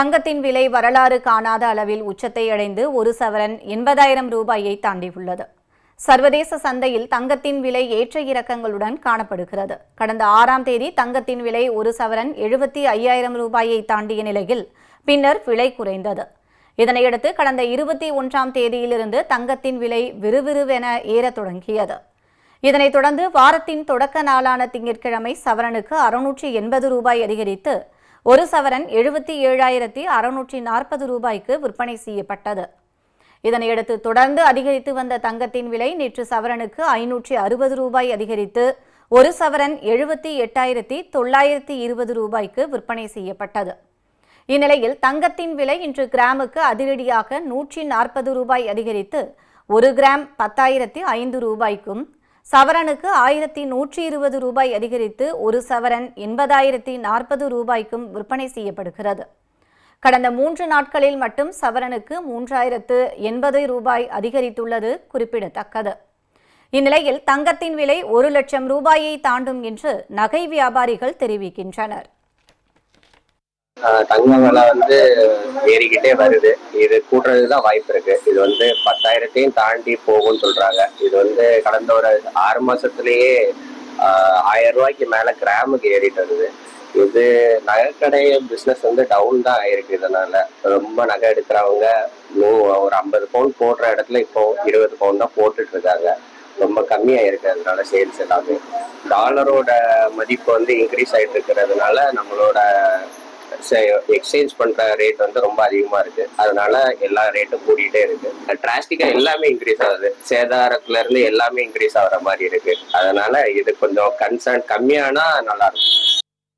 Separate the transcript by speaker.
Speaker 1: தங்கத்தின் விலை வரலாறு காணாத அளவில் உச்சத்தை அடைந்து ஒரு சவரன் எண்பதாயிரம் ரூபாயை தாண்டியுள்ளது. சர்வதேச சந்தையில் தங்கத்தின் விலை ஏற்ற இறக்கங்களுடன் காணப்படுகிறது. கடந்த ஆறாம் தேதி தங்கத்தின் விலை ஒரு சவரன் எழுபத்தி ஐயாயிரம் ரூபாயை தாண்டிய நிலையில் பின்னர் விலை குறைந்தது. இதனையடுத்து கடந்த இருபத்தி ஒன்றாம் தேதியிலிருந்து தங்கத்தின் விலை விறுவிறுவென ஏறத் தொடங்கியது. இதனைத் தொடர்ந்து வாரத்தின் தொடக்க நாளான திங்கட்கிழமை சவரனுக்கு அறுநூற்றி எண்பது ரூபாய் அதிகரித்து ஒரு சவரன் எழுபத்தி ஏழாயிரத்தி அறுநூற்றி நாற்பது ரூபாய்க்கு விற்பனை செய்யப்பட்டது. இதனையடுத்து தொடர்ந்து அதிகரித்து வந்த தங்கத்தின் விலை நேற்று சவரனுக்கு ஐநூற்றி அறுபது ரூபாய் அதிகரித்து ஒரு சவரன் எழுபத்தி எட்டாயிரத்தி தொள்ளாயிரத்தி இருபது ரூபாய்க்கு விற்பனை செய்யப்பட்டது. இந்நிலையில் தங்கத்தின் விலை இன்று கிராமுக்கு அதிரடியாக நூற்றி நாற்பது ரூபாய் அதிகரித்து ஒரு கிராம் பத்தாயிரத்தி ஐந்து ரூபாய்க்கும் சவரனுக்கு ஆயிரத்தி நூற்றி இருபது ரூபாய் அதிகரித்து ஒரு சவரன் எண்பதாயிரத்தி நாற்பது ரூபாய்க்கும் விற்பனை செய்யப்படுகிறது. கடந்த மூன்று நாட்களில் மட்டும் சவரனுக்கு மூன்றாயிரத்து எண்பது ரூபாய் அதிகரித்துள்ளது குறிப்பிடத்தக்கது. இந்நிலையில் தங்கத்தின் விலை ஒரு லட்சம் ரூபாயை தாண்டும் என்று நகை வியாபாரிகள் தெரிவிக்கின்றனர்.
Speaker 2: தங்க விலை வந்து ஏறிக்கிட்டே வருது. இது கூட்டுறதுதான் வாய்ப்பு இருக்கு. இது வந்து பத்தாயிரத்தையும் தாண்டி போகும்னு சொல்றாங்க. இது வந்து கடந்த ஒரு ஆறு மாசத்துலயே ஆயிரம் ரூபாய்க்கு மேல கிராமுக்கு ஏறிட்டு வருது. இது நகைக்கடை பிசினஸ் வந்து டவுன் தான் ஆயிருக்கு இதனால. ரொம்ப நகை எடுக்கிறவங்க நூ- ஒரு ஐம்பது பவுன் போடுற இடத்துல இப்போ இருபது பவுன் தான் போட்டுட்டு இருக்காங்க. ரொம்ப கம்மியாயிருக்கு அதனால சேல்ஸ் எல்லாமே. டாலரோட மதிப்பு வந்து இன்க்ரீஸ் ஆயிட்டு இருக்கிறதுனால நம்மளோட எக்ஸ்சேஞ்ச் பண்ற ரேட் வந்து ரொம்ப அதிகமா இருக்கு. அதனால எல்லா ரேட்டும் கூடிட்டே இருக்கு. டிராஸ்டிக்கா எல்லாமே இன்க்ரீஸ் ஆகுது. சேதாரத்துல இருந்து எல்லாமே இன்க்ரீஸ் ஆகுற மாதிரி இருக்கு. அதனால இது கொஞ்சம் கன்சர்ன் கம்மியானா நல்லா இருக்கும்.